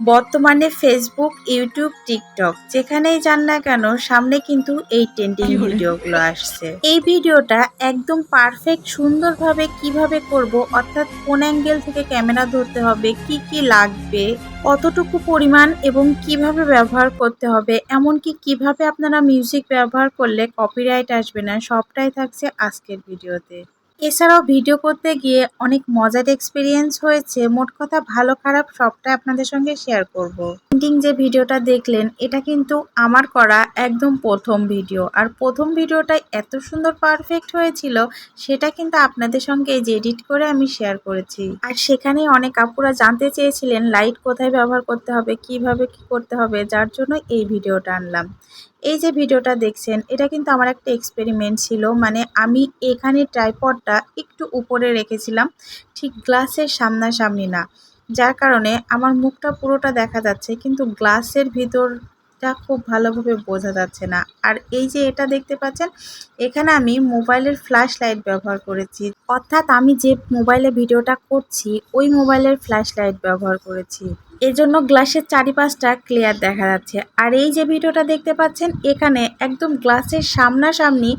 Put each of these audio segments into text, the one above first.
বর্তমানে Facebook YouTube TikTok যেখানেই যান না কেন সামনে কিন্তু এই ট্রেন্ডিং? ভিডিওগুলো আসছে এই ভিডিওটা একদম পারফেক্ট সুন্দরভাবে কীভাবে করব অর্থাৎ কোন অ্যাঙ্গেল থেকে ক্যামেরা ধরতে হবে কি কি লাগবে কতটুকু পরিমাণ এবং কীভাবে ব্যবহার করতে হবে এমনকি কীভাবে আপনারা মিউজিক ব্যবহার করলে কপিরাইট আসবে না সবটাই থাকছে আজকের ভিডিওতে এছাড়াও ভিডিও করতে গিয়ে অনেক মজার এক্সপিরিয়েন্স হয়েছে। মোট কথা ভালো খারাপ সবটাই আপনাদের সঙ্গে শেয়ার করব। পেন্টিং যে ভিডিওটা দেখলেন, এটা কিন্তু আমার করা একদম প্রথম ভিডিও আর প্রথম ভিডিওটা এত সুন্দর পারফেক্ট হয়েছিল, সেটা কিন্তু আপনাদের সঙ্গে যে এডিট করে আমি শেয়ার করেছি। আর সেখানে অনেক আপুরা জানতে চেয়েছিলেন লাইট কোথায় ব্যবহার করতে হবে, কীভাবে কি করতে হবে, যার জন্য এই ভিডিওটা আনলাম। এই যে ভিডিওটা দেখছেন, এটা কিন্তু আমার একটা এক্সপেরিমেন্ট ছিল। মানে আমি এখানে ট্রাইপডটা একটু উপরে রেখেছিলাম, ঠিক গ্লাসের সামনাসামনি না। যার কারণে আমার মুখটা পুরোটা দেখা যাচ্ছে, কিন্তু গ্লাসের ভিতরটা খুব ভালোভাবে বোঝা যাচ্ছে না। আর এই যে এটা দেখতে পাচ্ছেন, এখানে আমি মোবাইলের ফ্ল্যাশ লাইট ব্যবহার করেছি। অর্থাৎ আমি যে মোবাইলে ভিডিওটা করছি, ওই মোবাইলের ফ্ল্যাশ লাইট ব্যবহার করেছি। এজন্য গ্লাসের চারিপাশটা ক্লিয়ার দেখা যাচ্ছে। আর এই যে ভিডিওটা দেখতে পাচ্ছেন, এখানে একদম গ্লাসের সামনাসামনি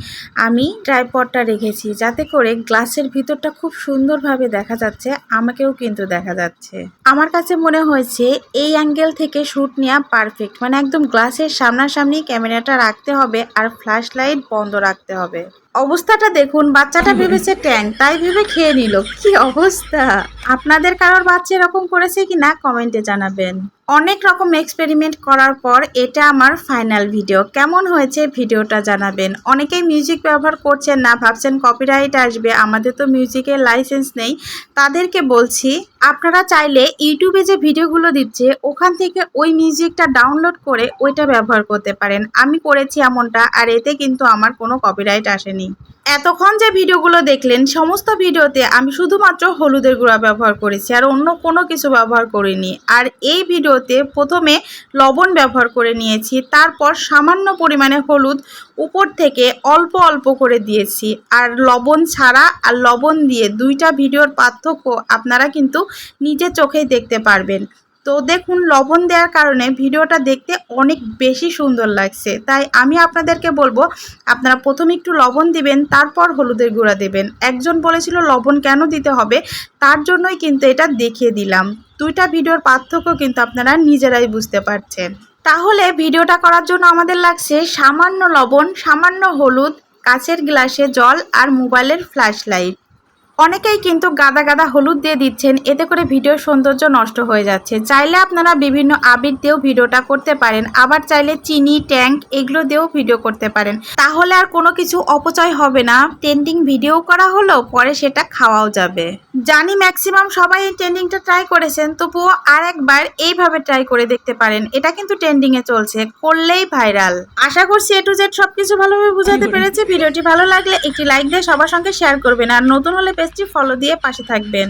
আমি ট্রাইপডটা রেখেছি, যাতে করে গ্লাসের ভিতরটা খুব সুন্দরভাবে দেখা যাচ্ছে, আমাকেও কিন্তু দেখা যাচ্ছে। আমার কাছে মনে হয়েছে এই অ্যাঙ্গেল থেকে শ্যুট নেওয়া পারফেক্ট মানে একদম গ্লাসের সামনাসামনি ক্যামেরাটা রাখতে হবে আর ফ্ল্যাশ লাইট বন্ধ রাখতে হবে। অবস্থাটা দেখুন বাচ্চাটা ভেবেছে ট্যাং তাই ভেবে খেয়ে নিল। কি অবস্থা? আপনাদের কারোর বাচ্চা এরকম করেছে কি না কমেন্টে জানাবেন। অনেক রকম এক্সপেরিমেন্ট করার পর এটা আমার ফাইনাল ভিডিও কেমন হয়েছে ভিডিওটা জানাবেন। অনেকেই মিউজিক ব্যবহার করছেন না, ভাবছেন কপিরাইট আসবে, আমাদের তো মিউজিকের লাইসেন্স নেই। তাদেরকে বলছি, আপনারা চাইলে ইউটিউবে যে ভিডিওগুলো দিচ্ছে, ওখান থেকে ওই মিউজিকটা ডাউনলোড করে ওইটা ব্যবহার করতে পারেন। আমি করেছি এমনটা, আর এতে কিন্তু আমার কোনো কপিরাইট আসেনি। এতক্ষণ যে ভিডিওগুলো দেখলেন, সমস্ত ভিডিওতে আমি শুধুমাত্র হলুদের গুঁড়া ব্যবহার করেছি আর অন্য কোনো কিছু ব্যবহার করিনি। আর এই ভিডিওতে প্রথমে লবণ ব্যবহার করে নিয়েছি, তারপর সামান্য পরিমাণে হলুদ উপর থেকে অল্প অল্প করে দিয়েছি। আর লবণ ছাড়া আর লবণ দিয়ে দুইটা ভিডিওর পার্থক্য আপনারা কিন্তু নিজে চোখেই দেখতে পারবেন। তো দেখুন, লবণ দেওয়ার কারণে ভিডিওটা দেখতে অনেক বেশি সুন্দর লাগছে। তাই আমি আপনাদেরকে বলব, আপনারা প্রথমে একটু লবণ দিবেন, তারপর হলুদের গুঁড়া দেবেন। একজন বলেছিল লবণ কেন দিতে হবে? তার জন্যই কিন্তু এটা দেখিয়ে দিলাম। দুইটা ভিডিওর পার্থক্য কিন্তু আপনারা নিজেরাই বুঝতে পারছেন। তাহলে ভিডিওটা করার জন্য আমাদের লাগছে সামান্য লবণ, সামান্য হলুদ, কাচের গ্লাসে জল আর মোবাইলের ফ্ল্যাশ লাইট। অনেকেই কিন্তু গাদা গাদা হলুদ দিয়ে দিচ্ছেন এতে করে ভিডিওর সৌন্দর্য নষ্ট হয়ে যাচ্ছে। চাইলে আপনারা বিভিন্ন আবির দিয়েও ভিডিওটা করতে পারেন আবার চাইলে চিনি ট্যাঙ্ক এগুলো দিয়েও ভিডিও করতে পারেন। তাহলে আর কোনো কিছু অপচয় হবে না। ট্রেন্ডিং ভিডিও করা হলো পরে সেটা খাওয়াও যাবে। জানি ম্যাক্সিমাম সবাই এই ট্রেন্ডিংটা ট্রাই করেছেন তবুও আর একবার এইভাবে ট্রাই করে দেখতে পারেন। এটা কিন্তু ট্রেন্ডিংয়ে চলছে করলেই ভাইরাল। আশা করছি এ টু জেড সবকিছু ভালোভাবে বুঝাতে পেরেছি। ভিডিওটি ভালো লাগলে একটি লাইক দিয়ে সবার সঙ্গে শেয়ার করবেন। আর নতুন হলে পেজটি ফলো দিয়ে পাশে থাকবেন।